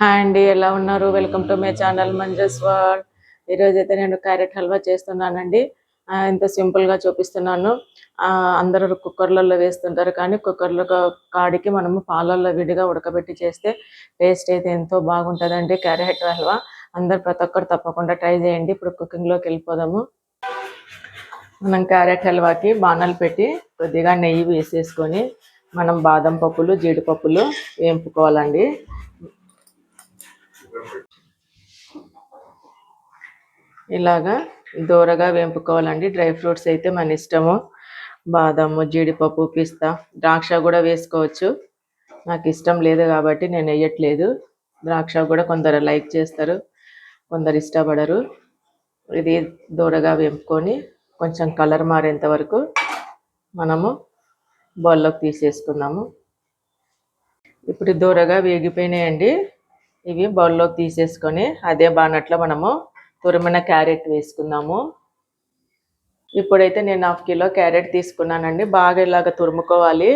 Hi అండి ఎలా ఉన్నారు? Welcome to my channel Manju's world. ఈరోజు అయితే నేను క్యారెట్ హల్వా చేస్తున్నానండి. ఇంత సింపుల్గా చూపిస్తున్నాను. అందరూ కుక్కర్లలో వేస్తుంటారు కానీ కుక్కర్లో కాడికి మనము పాలల్లో విడిగా ఉడకబెట్టి చేస్తే టేస్ట్ అయితే ఎంతో బాగుంటుందండి క్యారెట్ హల్వా. అందరు ప్రతి ఒక్కరు తప్పకుండా ట్రై చేయండి. ఇప్పుడు కుకింగ్లోకి వెళ్ళిపోదాము. మనం క్యారెట్ హల్వాకి బాణాలు పెట్టి కొద్దిగా నెయ్యి వేసేసుకొని మనం బాదం పప్పులు జీడిపప్పులు వేంపుకోవాలండి. ఇలాగా దూరగా వేంపుకోవాలండి. డ్రై ఫ్రూట్స్ అయితే మన ఇష్టము. బాదము జీడిపప్పు పిస్తా ద్రాక్ష కూడా వేసుకోవచ్చు. నాకు ఇష్టం లేదు కాబట్టి నేను వేయట్లేదు. ద్రాక్ష కూడా కొందరు లైక్ చేస్తారు కొందరు ఇష్టపడరు. ఇది దూరగా వేపుకొని కొంచెం కలర్ మారేంత వరకు మనము బౌల్లోకి తీసేసుకుందాము. ఇప్పుడు దూరగా వేగిపోయినాయండి. ఇవి బౌల్లోకి తీసేసుకొని అదే బానట్లో మనము తురిమిన క్యారెట్ వేసుకుందాము ఇప్పుడైతే నేను హాఫ్ కిలో క్యారెట్ తీసుకున్నానండి. బాగా ఇలాగ తురుముకోవాలి.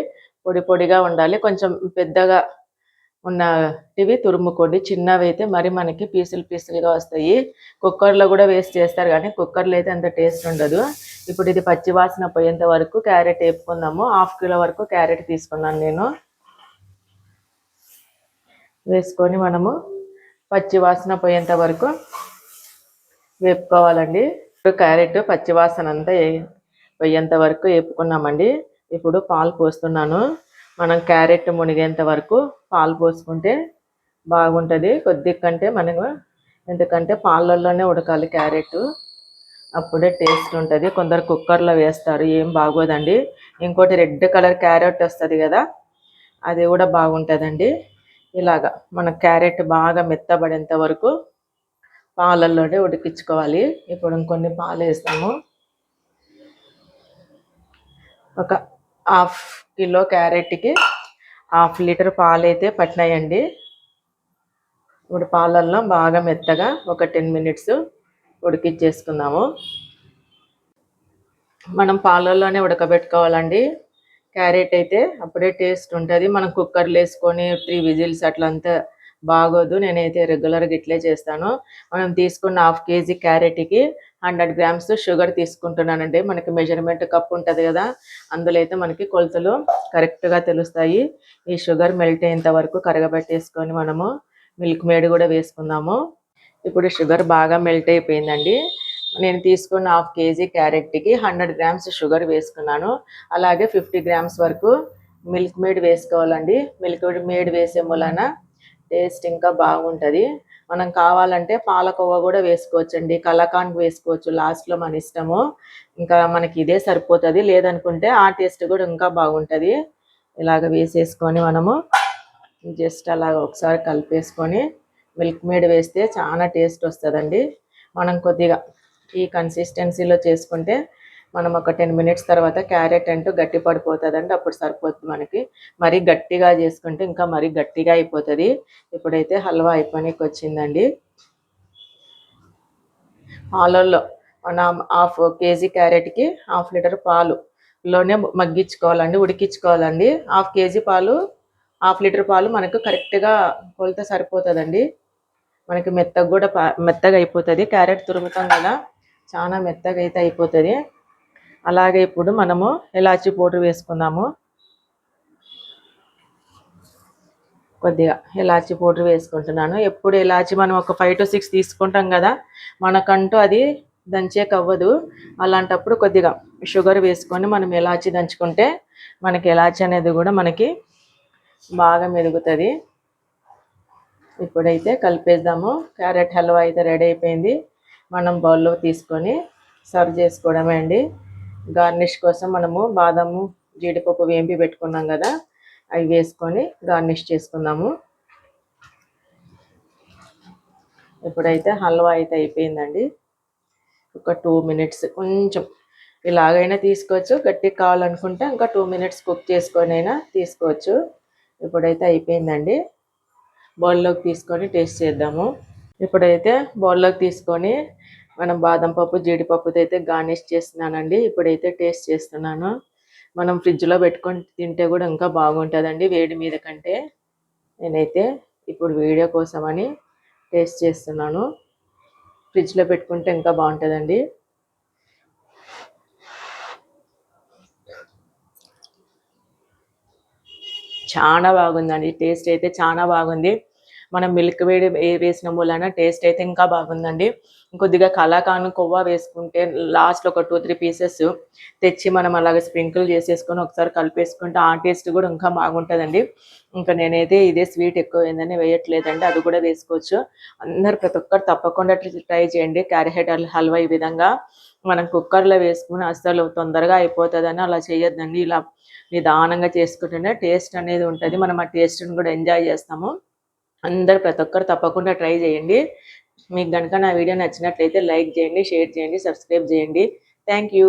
పొడి పొడిగా ఉండాలి. కొంచెం పెద్దగా ఉన్నటివి తురుముకోండి. చిన్నవి అయితే మరి మనకి పీసులు పీసులుగా వస్తాయి. కుక్కర్లో కూడా వేస్ట్ చేస్తారు కానీ కుక్కర్లో అయితే అంత టేస్ట్ ఉండదు. ఇప్పుడు ఇది పచ్చి వాసన పోయేంత వరకు క్యారెట్ వేపుకుందాము. హాఫ్ కిలో వరకు క్యారెట్ తీసుకున్నాను నేను. వేసుకొని మనము పచ్చి వాసన పోయేంత వరకు వేపుకోవాలండి ఇప్పుడు క్యారెట్ పచ్చివాసన అంతా పోయేంత వరకు వేపుకున్నామండి. ఇప్పుడు పాలు పోస్తున్నాను. మనం క్యారెట్ మునిగేంత వరకు పాలు పోసుకుంటే బాగుంటుంది. కొద్ది కంటే మనకు ఎందుకంటే పాలల్లోనే ఉడకాలి క్యారెట్. అప్పుడే టేస్ట్ ఉంటుంది. కొందరు కుక్కర్లో వేస్తారు. ఏం బాగోదండి. ఇంకోటి రెడ్ కలర్ క్యారెట్ వస్తుంది కదా అది కూడా బాగుంటుందండి. ఇలాగా మన క్యారెట్ బాగా మెత్తబడేంత వరకు పాలల్లోనే ఉడికించుకోవాలి. ఇప్పుడు ఇంకొన్ని పాలు వేస్తాము. ఒక హాఫ్ కిలో క్యారెట్కి హాఫ్ లీటర్ పాలు అయితే పట్టినాయండి. ఇప్పుడు పాలల్లో బాగా మెత్తగా ఒక టెన్ మినిట్స్ ఉడికించేసుకుందాము. మనం పాలల్లోనే ఉడకబెట్టుకోవాలండి. క్యారెట్ అయితే అప్పుడే టేస్ట్ ఉంటుంది. మనం కుక్కర్లో వేసుకొని త్రీ విజిల్స్ అట్లంతా బాగోదు నేనైతే రెగ్యులర్గా ఇట్లే చేస్తాను. మనం తీసుకున్న హాఫ్ కేజీ క్యారెట్కి హండ్రెడ్ గ్రామ్స్ షుగర్ తీసుకుంటున్నానండి. మనకి మెజర్మెంట్ కప్ ఉంటుంది కదా అందులో అయితే మనకి కొలతలు కరెక్ట్గా తెలుస్తాయి. ఈ షుగర్ మెల్ట్ అయ్యేంత వరకు కరగబెట్టేసుకొని మనము మిల్క్ మేడ్ కూడా వేసుకుందాము. ఇప్పుడు షుగర్ బాగా మెల్ట్ అయిపోయిందండి. నేను తీసుకున్న హాఫ్ కేజీ క్యారెట్కి హండ్రెడ్ గ్రామ్స్ షుగర్ వేసుకున్నాను. అలాగే ఫిఫ్టీ గ్రామ్స్ వరకు మిల్క్ మేడ్ వేసుకోవాలండి. మిల్క్ మేడ్ వేసే మూలన టేస్ట్ ఇంకా బాగుంటుంది. మనం కావాలంటే పాలకోవా కూడా వేసుకోవచ్చండి. కలాకాండ్ వేసుకోవచ్చు లాస్ట్లో మన ఇష్టము. ఇంకా మనకి ఇదే సరిపోతుంది. లేదనుకుంటే ఆ టేస్ట్ కూడా ఇంకా బాగుంటుంది. ఇలాగ వేసేసుకొని మనము జస్ట్ అలాగ ఒకసారి కలిపేసుకొని మిల్క్ మేడ్ వేస్తే చాలా టేస్ట్ వస్తుందండి. మనం కొద్దిగా ఈ కన్సిస్టెన్సీలో చేసుకుంటే మనం ఒక టెన్ మినిట్స్ తర్వాత క్యారెట్ అంటూ గట్టి పడిపోతుందండి. అప్పుడు సరిపోతుంది మనకి. మరీ గట్టిగా చేసుకుంటే ఇంకా మరీ గట్టిగా అయిపోతుంది. ఇప్పుడైతే హల్వా అయిపోయినకి వచ్చిందండి పాలల్లో మన హాఫ్ కేజీ క్యారెట్కి హాఫ్ లీటర్ పాలు లోనే మగ్గించుకోవాలండి ఉడికించుకోవాలండి. హాఫ్ కేజీ పాలు హాఫ్ లీటర్ పాలు మనకు కరెక్ట్గా కొలితే సరిపోతుందండి. మనకి మెత్తగా కూడా మెత్తగా అయిపోతుంది క్యారెట్ తురుముతాం కదా చాలా మెత్తగా అయితే అయిపోతుంది. అలాగే ఇప్పుడు మనము ఇలాచి పౌడర్ వేసుకుందాము. కొద్దిగా ఇలాచి పౌడర్ వేసుకుంటున్నాను. ఎప్పుడు ఇలాచి మనం ఒక ఫైవ్ టు సిక్స్ తీసుకుంటాం కదా మనకంటూ అది దంచేకి అవ్వదు అలాంటప్పుడు కొద్దిగా షుగర్ వేసుకొని మనం ఇలాచి దంచుకుంటే మనకి ఇలాచి అనేది కూడా మనకి బాగా మెరుగుతుంది ఇప్పుడైతే కలిపేద్దాము. క్యారెట్ హల్వా అయితే రెడీ అయిపోయింది. మనం బౌల్లో తీసుకొని సర్వ్ చేసుకోవడమే అండి. గార్నిష్ కోసం మనము బాదము జీడిపప్పు వేంపి పెట్టుకున్నాం కదా అవి వేసుకొని గార్నిష్ చేసుకుందాము. ఇప్పుడైతే హల్వా అయితే అయిపోయిందండి. ఒక టూ మినిట్స్ కొంచెం ఇలాగైనా తీసుకోవచ్చు. గట్టిగా కావాలనుకుంటే ఇంకా టూ మినిట్స్ కుక్ చేసుకొని అయినా తీసుకోవచ్చు. ఇప్పుడైతే అయిపోయిందండి. బౌల్లోకి తీసుకొని టేస్ట్ చేద్దాము. ఇప్పుడైతే బౌల్లోకి తీసుకొని మనం బాదం పప్పు జీడిపప్పుతో అయితే గార్నిష్ చేస్తున్నానండి. ఇప్పుడైతే టేస్ట్ చేస్తున్నాను. మనం ఫ్రిడ్జ్లో పెట్టుకొని తింటే కూడా ఇంకా బాగుంటుందండి వేడి మీద కంటే. నేనైతే ఇప్పుడు వీడియో కోసమని టేస్ట్ చేస్తున్నాను. ఫ్రిడ్జ్లో పెట్టుకుంటే ఇంకా బాగుంటుందండి. చాలా బాగుందండి. టేస్ట్ అయితే చాలా బాగుంది. మనం మిల్క్ వేడి వేసిన మూలన టేస్ట్ అయితే ఇంకా బాగుందండి. కొద్దిగా కలాకాను కొవ్వ వేసుకుంటే లాస్ట్ ఒక టూ త్రీ పీసెస్ తెచ్చి మనం అలాగే స్ప్రింకిల్ చేసేసుకొని ఒకసారి కలిపేసుకుంటే ఆ టేస్ట్ కూడా ఇంకా బాగుంటుందండి. ఇంకా నేనైతే ఇదే స్వీట్ ఎక్కువ ఏందని వేయట్లేదండి. అది కూడా వేసుకోవచ్చు. అందరు ప్రతి ఒక్కరు తప్పకుండా ట్రై చేయండి. క్యారెట్ హల్వా ఈ విధంగా మనం కుక్కర్లో వేసుకుని అస్సలు తొందరగా అయిపోతుందని అలా చేయొద్దండి. ఇలా నిదానంగా చేసుకుంటేనే టేస్ట్ అనేది ఉంటుంది. మనం ఆ టేస్ట్ని కూడా ఎంజాయ్ చేస్తాము. అందరు ప్రతి ఒక్కరు తప్పకుండా ట్రై చేయండి. మీకు కనుక నా వీడియో నచ్చినట్లయితే లైక్ చేయండి షేర్ చేయండి సబ్స్క్రైబ్ చేయండి. Thank you.